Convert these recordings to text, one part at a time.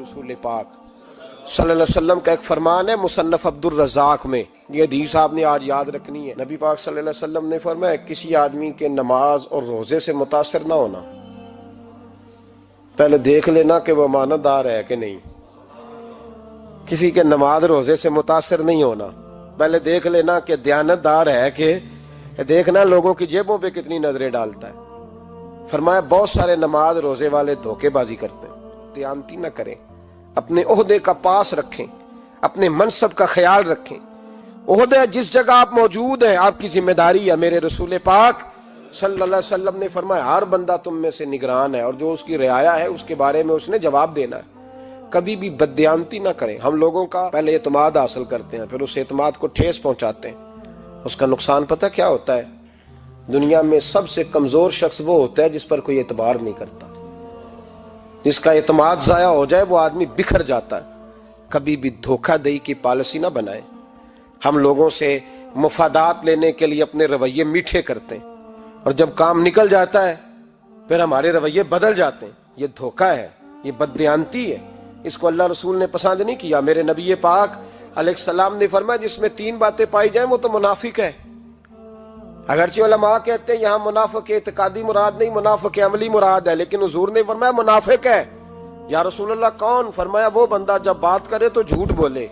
रसूल पाक वसल्लम का एक फरमान है, मुसन्नफ अब्दुल रजाक में। ये हदीस आपने आज याद रखनी है। नबी पाक वसल्लम ने फरमाया, किसी आदमी के नमाज़ और रोज़े से मुतासर ना होना। पहले देख लेना कि वो अमानतदार है कि नहीं। किसी के नमाज़ रोज़े से मुतासर नहीं होना। पहले देख लेना कि दयानतदार है कि, देखना लोगों की जेबों पे कितनी नज़रें डालता है। फरमाया, बहुत सारे नमाज़ रोज़े वाले धोखेबाजी करते हैं। दयानती न करें। अपने ओहदे का पास रखें, अपने मनसब का ख्याल रखें। ओहदे जिस जगह आप मौजूद हैं, आपकी ज़िम्मेदारी है मेरे रसूल पाक। सल्लल्लाहु अलैहि वसल्लम ने फरमाया, हर बंदा तुम में से निगरान है और जो उसकी रियाया है, उसके बारे में उसने जवाब देना है। कभी भी बदयांती ना करें। हम लोगों का पहले एतमाद हासिल करते हैं, फिर उस एतमाद को ठेस पहुंचाते हैं। उसका नुकसान पता क्या होता है? दुनिया में सबसे कमज़ोर शख्स वो होता है जिस पर कोई एतबार नहीं करता। जिसका एतमाद जाया हो जाए, वो आदमी बिखर जाता है। कभी भी धोखाधड़ी की पॉलिसी ना बनाए। हम लोगों से मुफादात लेने के लिए अपने रवैये मीठे करते हैं। और जब काम निकल जाता है, फिर हमारे रवैये बदल जाते हैं। ये धोखा है, ये बदयांती है। इसको अल्लाह रसूल ने पसंद नहीं किया। मेरे नबी पाक सलाम ने फरमाया, जिसमें तीन बातें पाई जाए, वो तो मुनाफिक है। अगरचे कहते हैं, यहाँ मुनाफिक इतकादी मुराद नहीं, मुनाफिक अमली मुराद है। लेकिन हजूर ने फरमाया, मुनाफिक है। या रसूल कौन? फरमाया, वो बंदा जब बात करे तो झूठ बोले।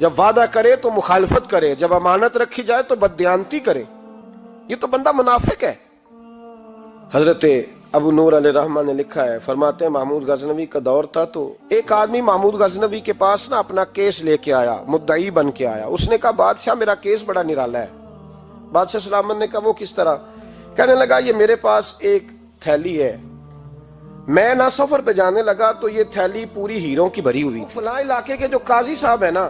जब वादा करे तो मुखालफत करे। जब अमानत रखी जाए तो बदयांती करे। ये तो बंदा मुनाफिक है। हज़रत अबू नूर अल ने लिखा है, फरमाते हैं, महमूद गजनवी का दौर था तो एक आदमी महमूद गजनवी के पास ना अपना केस लेके आया, मुद्दई बन के आया। उसने कहा, बादशाह, मेरा केस बड़ा निराला है। बादशाह सलामत ने कहा, वो किस तरह? कहने लगा, ये मेरे पास एक थैली है। मैं ना सफ़र पे जाने लगा तो ये थैली पूरी हीरों की भरी हुई फला इलाके के जो काजी साहब है ना,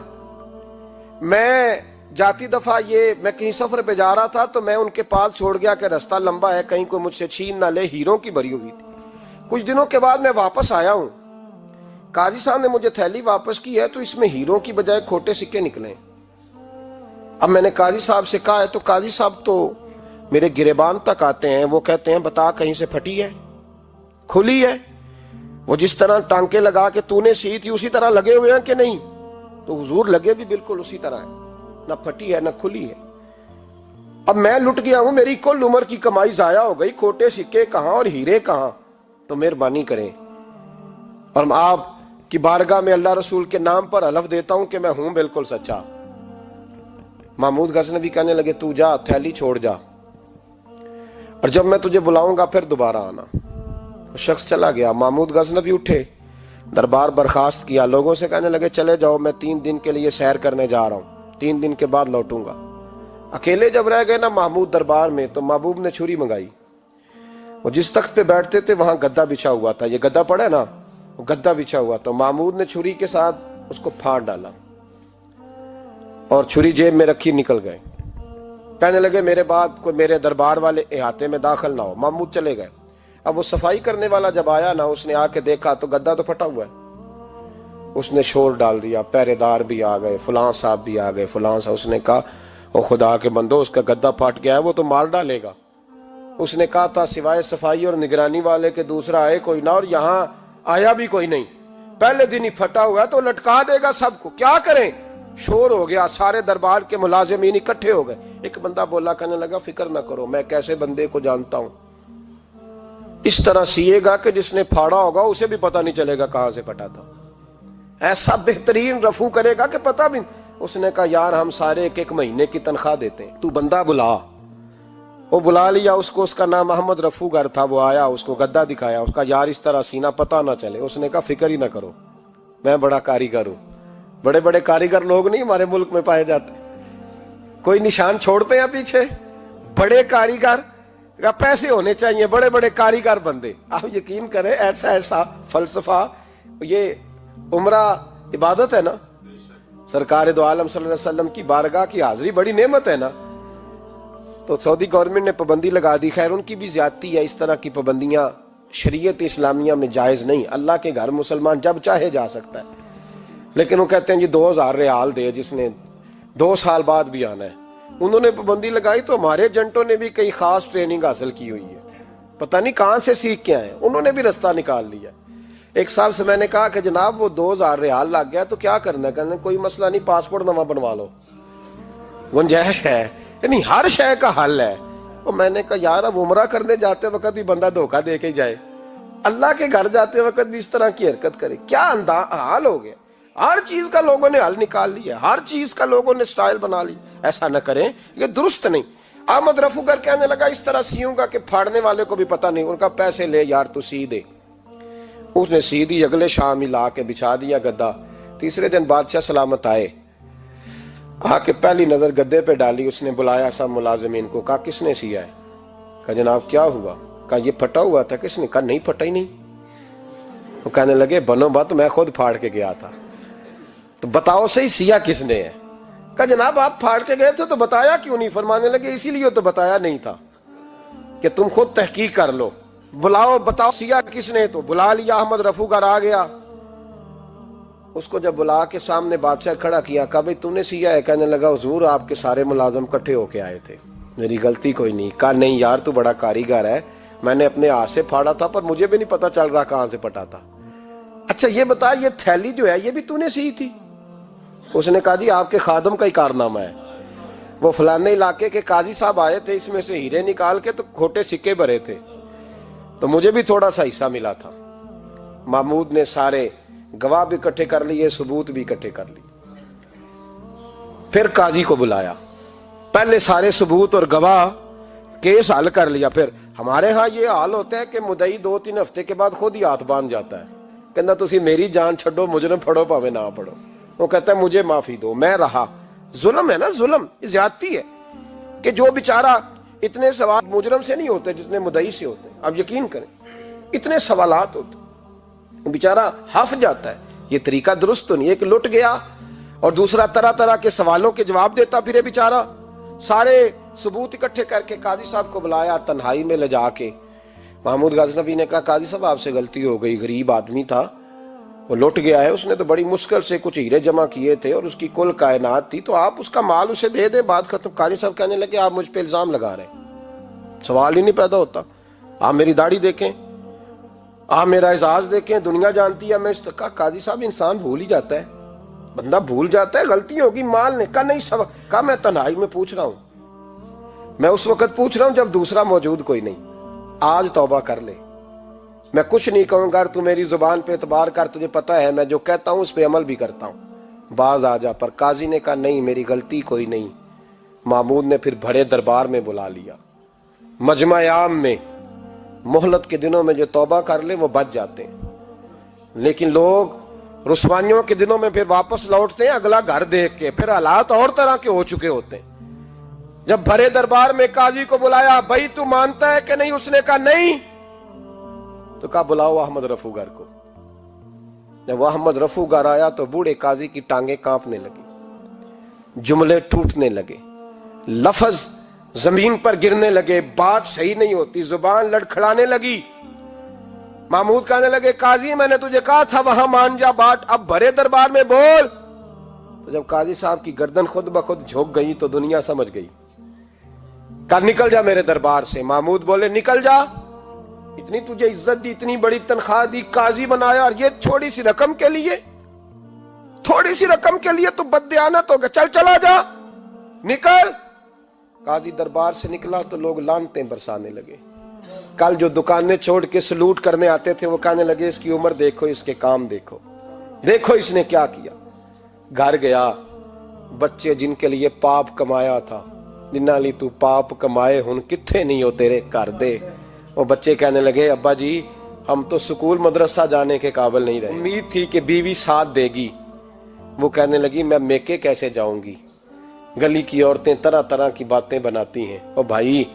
मैं जाती दफ़ा ये, मैं कहीं सफ़र पे जा रहा था तो मैं उनके पास छोड़ गया कि रास्ता लंबा है, कहीं कोई मुझसे छीन ना ले, हीरों की भरी हुई थी। कुछ दिनों के बाद मैं वापस आया हूँ। काजी साहब ने मुझे थैली वापस की है तो इसमें हीरों की बजाय खोटे सिक्के निकले अब मैंने काजी साहब से कहा है तो काजी साहब तो मेरे गिरेबान तक आते हैं, वो कहते हैं, बता कहीं से फटी है, खुली है, वो जिस तरह टांके लगा के तूने सी थी उसी तरह लगे हुए हैं कि नहीं? तो हुजूर लगे भी बिल्कुल उसी तरह है, ना फटी है, ना खुली है। अब मैं लुट गया हूँ, मेरी कुल उम्र की कमाई जाया हो गई, खोटे सिक्के कहाँ और हीरे कहाँ? तो मेहरबानी करें। और आप की बारगाह में अल्लाह रसूल के नाम पर हलफ देता हूँ कि मैं हूँ बिल्कुल सच्चा। महमूद गजनवी कहने लगे, तू जा, थैली छोड़ जा। और जब मैं तुझे बुलाऊँगा, फिर दोबारा आना। शख्स चला गया। महमूद गजनवी उठे, दरबार बर्खास्त किया। लोगों से कहने लगे, चले जाओ, मैं तीन दिन के लिए सैर करने जा रहा हूँ। तीन दिन के बाद लौटूँगा। अकेले जब रह गए ना महमूद दरबार में तो महबूब ने छुरी मंगाई। वो जिस तख्त पे बैठते थे, वहाँ गद्दा बिछा हुआ था। ये गद्दा पड़ा ना? वो गद्दा बिछा हुआ तो महमूद ने छुरी के साथ उसको फाड़ डाला। और छुरी जेब में रखी निकल गए। कहने लगे, मेरे बाद कोई मेरे दरबार वाले इहाते में दाखिल ना हो। महमूद चले गए। अब वो सफ़ाई करने वाला जब आया ना, उसने आके देखा तो गद्दा तो फटा हुआ है। उसने शोर डाल दिया, पहरेदार भी आ गए, फलां साहब भी आ गए, फलां साहब उसने कहा वो खुदा के बंदो, उसका गद्दा फट गया है, वो तो मार डालेगा। उसने कहा, था सिवाय सफ़ाई और निगरानी वाले के दूसरा आए कोई ना, और यहाँ आया भी कोई नहीं। पहले दिन ही फटा हुआ तो लटका देगा सबको। क्या करें? शोर हो गया, सारे दरबार के मुलाजिमीन इकट्ठे हो गए। एक बंदा बोला, कहने लगा, फ़िक्र ना करो, मैं कैसे बंदे को जानता हूँ? इस तरह सीएगा कि जिसने फाड़ा होगा, उसे भी पता नहीं चलेगा कहाँ से फटा था। ऐसा बेहतरीन रफू करेगा कि पता भी उसने कहा, यार, हम सारे एक एक महीने की तनख्वाह देते हैं। तू बंदा बुला। वो बुला लिया, उसको उसका नाम मोहम्मद रफूगर था, वो आया, उसको गद्दा दिखाया, उसका, यार, इस तरह सीना पता ना चले। उसने कहा, फ़िक्र ही ना करो, मैं बड़ा कारीगर हूँ। बड़े बड़े कारीगर लोग नहीं हमारे मुल्क में पाए जाते। कोई निशान छोड़ते हैं पीछे? बड़े कारीगर, या पैसे होने चाहिए बड़े बड़े कारीगर बंदे। आप यकीन करें ऐसा ऐसा फलसफा, ये उमरा इबादत है ना? सरकार दो आलम वसल्लम की बारगाह की हाजिरी बड़ी नेमत है ना? तो सऊदी गवर्नमेंट ने पाबंदी लगा दी। खैर, उनकी भी ज्यादती है, इस तरह की पाबंदियाँ शरीयत इस्लामिया में जायज़ नहीं। अल्लाह के घर मुसलमान जब चाहे जा सकता है। लेकिन वो कहते हैं जी, दो हज़ार रियाल दे जिसने, दो साल बाद भी आना है। उन्होंने पाबंदी लगाई तो हमारे एजेंटों ने भी कई खास ट्रेनिंग हासिल की हुई है। पता नहीं कहाँ से सीख के आए उन्होंने भी रास्ता निकाल लिया। एक साहब से मैंने कहा कि जनाब, वो दो हज़ार रियाल लग गया तो क्या करना कहने कोई मसला नहीं पासपोर्ट नवा बनवा लो। गुंजाइश है। यानी हर शय का हल है। वो मैंने कहा, यार, अब उमरा करने जाते वक्त भी बंदा धोखा दे के जाए। अल्लाह के घर जाते वक्त भी इस तरह की हरकत करे। क्या अंदा, हाल हो गया? हर चीज़ का लोगों ने हल निकाल लिया, हर चीज़ का लोगों ने स्टाइल बना ली। ऐसा न करें, ये दुरुस्त नहीं। अहमद रफूगर कहने लगा, इस तरह सीऊँगा कि फाड़ने वाले को भी पता नहीं, उनका पैसे ले, यार तू सी दे उसने सी दी अगले शाम ही ला के बिछा दिया गद्दा। तीसरे दिन बादशाह सलामत आए। आके पहली नज़र गद्दे पे डाली, उसने बुलाया सब मुलाजमीन को कहा, किसने सिया है? कहा, जनाब, क्या हुआ? कहा, ये फटा हुआ था, किसने? कहा, नहीं, फटा ही नहीं। वो कहने लगे, बनो बात, मैं खुद फाड़ के गया था। तो बताओ सही, सिया किसने है? कहा, जनाब, आप फाड़ के गए थे तो बताया क्यों नहीं? फरमाने लगे, इसीलिए तो बताया नहीं था कि तुम खुद तहकीक कर लो। बुलाओ, बताओ सिया किसने तो बुला लिया अहमद रफूगर आ गया। उसको जब बुला के सामने बादशाह खड़ा किया, कहा, भाई तूने सिया है? कहने लगा, हजूर, आपके सारे मुलाजम इकट्ठे होके आए थे। मेरी गलती कोई नहीं। कहा, नहीं यार, तू बड़ा कारीगर है। मैंने अपने हाथ से फाड़ा था, पर मुझे भी नहीं पता चल रहा कहाँ से पटा था। अच्छा ये बता, ये थैली जो है, ये भी तूने सी थी? उसने कहा जी, आपके खादम का ही कारनामा है। वो फलाने इलाके के काजी साहब आए थे, इसमें से हीरे निकाल के तो खोटे सिक्के भरे थे। तो मुझे भी थोड़ा सा हिस्सा मिला था। महमूद ने सारे गवाह भी इकट्ठे कर लिए, सबूत भी इकट्ठे कर लिए। फिर काजी को बुलाया। पहले सारे सबूत और गवाह केस हल कर लिया। फिर हमारे यहाँ ये हाल होता है कि मुदई दो तीन हफ़्ते के बाद खुद ही हाथ बाँध जाता है। कहना तुम मेरी जान छो मुजरम फड़ो, भावे ना पढ़ो वो कहता है, मुझे माफ़ी दो, मैं रहा। जुल्म है ना, जुल्म ज्यादती है कि जो बेचारा इतने सवाल मुजरम से नहीं होते जितने मुदई से होते अब यकीन करें, इतने सवाल होते बेचारा हफ जाता है, ये तरीका दुरुस्त तो नहीं एक लुट गया और दूसरा तरह तरह के सवालों के जवाब देता फिर बेचारा। सारे सबूत इकट्ठे करके काजी साहब को बुलाया, तन्हाई में ले जाके। महमूद गजनबी ने कहा, काजी साहब, आपसे गलती हो गई, गरीब आदमी था वो लुट गया है, उसने तो बड़ी मुश्किल से कुछ हीरे जमा किए थे और उसकी कुल कायनात थी तो आप उसका माल उसे दे दे। बात खत्म। काजी साहब कहने लगे, आप मुझ पर इल्ज़ाम लगा रहे सवाल ही नहीं पैदा होता। आप मेरी दाढ़ी देखें, आप मेरा एजाज देखें, दुनिया जानती है, मैं कहा काजी साहब इंसान भूल ही जाता है। बंदा भूल जाता है, गलती होगी, माल ने कहा, नहीं सब कहा, मैं तनाई में पूछ रहा हूँ। मैं उस वक्त पूछ रहा हूँ जब दूसरा मौजूद कोई नहीं। आज तौबा कर ले। मैं कुछ नहीं कहूँगा तू मेरी ज़ुबान पे एतबार कर, तुझे पता है, मैं जो कहता हूँ, उस पर अमल भी करता हूँ। बाज आ जा, पर काजी ने कहा, नहीं, मेरी गलती कोई नहीं। मामूद ने फिर बड़े दरबार में बुला लिया। मजमायाम में, मोहलत के दिनों में जो तौबा कर ले, वो बच जाते हैं। लेकिन लोग रुसवानियों के दिनों में फिर वापस लौटते हैं, अगला घर देख के। फिर हालात और तरह के हो चुके होते हैं। जब भरे दरबार में काजी को बुलाया, भाई, तू मानता है कि नहीं? उसने कहा, नहीं। तो कहा, बुलाओ अहमद रफूगर को। जब अहमद रफूगर आया तो बूढ़े काजी की टांगे कांपने लगी, जुमले टूटने लगे, लफज ज़मीन पर गिरने लगे, बात सही नहीं होती, ज़ुबान लड़खड़ाने लगी। महमूद कहने लगे, काजी, मैंने तुझे कहा था, वहाँ मान जा बात अब भरे दरबार में बोल। तो जब काजी साहब की गर्दन खुद ब खुद झोंक गई तो दुनिया समझ गई, कहा, निकल जा मेरे दरबार से। महमूद बोले, निकल जा। इतनी तुझे इज़्ज़त दी, इतनी बड़ी तनख्वाह दी, काजी बनाया और ये छोटी सी रकम के लिए। थोड़ी सी रकम के लिए तू बदयानत हो गया। चल, चला जा। निकल। काजी दरबार से निकला तो लोग लानते बरसाने लगे। कल जो दुकानें छोड़ के सलूट करने आते थे, वो कहने लगे, इसकी उम्र देखो, इसके काम देखो। देखो इसने क्या किया। घर गया। बच्चे जिनके लिए पाप कमाया था जिन्ना ली, तू पाप कमाए हूँ कितने नहीं हो तेरे घर दे? वो बच्चे कहने लगे अब्बा जी हम तो स्कूल मदरसा जाने के काबिल नहीं रहे। उम्मीद थी कि बीवी साथ देगी। वो कहने लगी मैं मेके कैसे जाऊँगी? गली की औरतें तरह तरह की बातें बनाती हैं। और भाई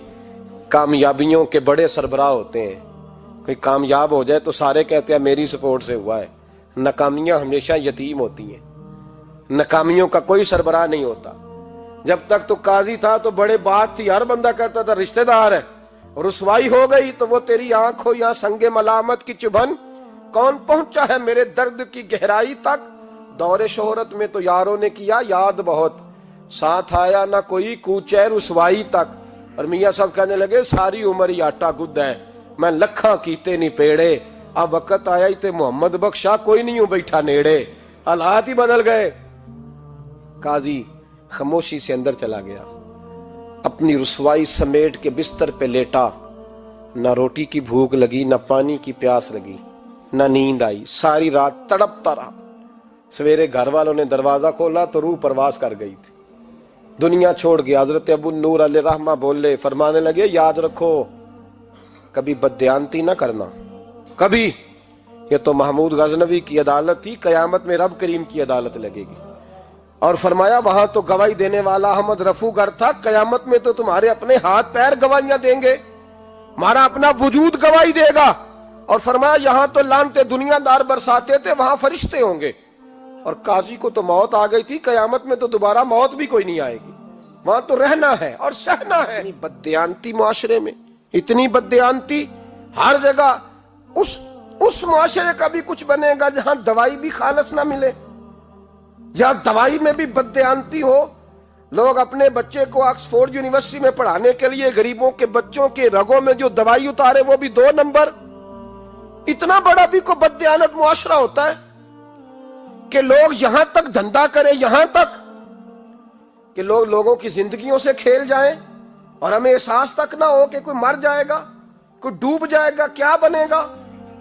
कामयाबियों के बड़े सरबराह होते हैं। कोई कामयाब हो जाए तो सारे कहते हैं मेरी सपोर्ट से हुआ है। नाकामियाँ हमेशा यतीम होती हैं। नाकामियों का कोई सरबराह नहीं होता। जब तक तो काजी था तो बड़े बात थी। हर बंदा कहता था रिश्तेदार है। रुसवाई हो गई तो वो तेरी आँख हो या संगे मलामत की चुभन कौन पहुँचा है मेरे दर्द की गहराई तक? दौरे शोहरत में तो यारों ने किया याद बहुत। साथ आया ना कोई कूचे उसवाई तक। और मियाँ सब कहने लगे, सारी उम्र ही आटा गुद है। मैं लखा कीते नहीं पेड़े। अब वक्त आया इते मोहम्मद बख्शा, कोई नहीं हूँ बैठा नेड़े। हालात ही बदल गए। काजी खामोशी से अंदर चला गया। अपनी रसवाई समेट के बिस्तर पे लेटा। ना रोटी की भूख लगी, ना पानी की प्यास लगी, ना नींद आई। सारी रात तड़पता रहा। सवेरे घर वालों ने दरवाज़ा खोला तो रूह प्रवास कर गई थी। दुनिया छोड़ गया हज़रत अबू नूर अल रहमा बोले, फरमाने लगे, याद रखो, कभी बदयांती ना करना। कभी। ये तो महमूद गजनवी की अदालत थी, कयामत में रब करीम की अदालत लगेगी। और फरमाया, वहाँ तो गवाही देने वाला अहमद रफू घर था। कयामत में तो तुम्हारे अपने हाथ पैर गवाहियाँ देंगे। हमारा अपना वजूद गवाही देगा। और फरमाया, यहाँ तो लानते दुनियादार बरसाते थे, वहाँ फरिश्ते होंगे। और काजी को तो मौत आ गई थी। कयामत में तो दोबारा मौत भी कोई नहीं आएगी। वहाँ तो रहना है और सहना है। बदयांती मुआशरे में, इतनी बदयांती हर जगह। उस उस माशरे का भी कुछ बनेगा जहाँ दवाई भी खालस ना मिले। जहाँ दवाई में भी बदयांती हो, लोग अपने बच्चे को ऑक्सफोर्ड यूनिवर्सिटी में पढ़ाने के लिए गरीबों के बच्चों के रगों में जो दवाई उतारे, वो भी दो नंबर। इतना बड़ा भी को बदयानत मुआशरा होता है कि लोग यहाँ तक धंधा करें, यहाँ तक कि लोग लोगों की जिंदगियों से खेल जाएँ और हमें एहसास तक ना हो कि कोई मर जाएगा, कोई डूब जाएगा, क्या बनेगा।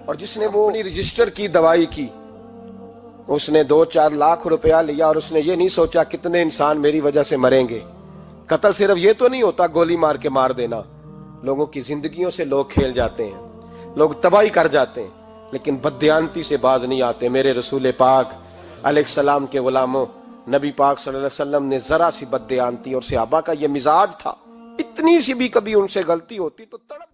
और जिसने वो रजिस्टर की दवाई की उसने दो चार लाख रुपया लिया और उसने ये नहीं सोचा कितने इंसान मेरी वजह से मरेंगे। कत्ल सिर्फ़ ये तो नहीं होता गोली मार के मार देना। लोगों की जिंदगियों से लोग खेल जाते हैं, लोग तबाही कर जाते हैं, लेकिन बदयांती से बाज नहीं आते। मेरे रसूल पाक सलाम के गुलामों, नबी पाक वसल्लम ने जरा सी बदयांती और सहाबा का ये मिजाज था। इतनी सी भी कभी उनसे गलती होती तो तड़प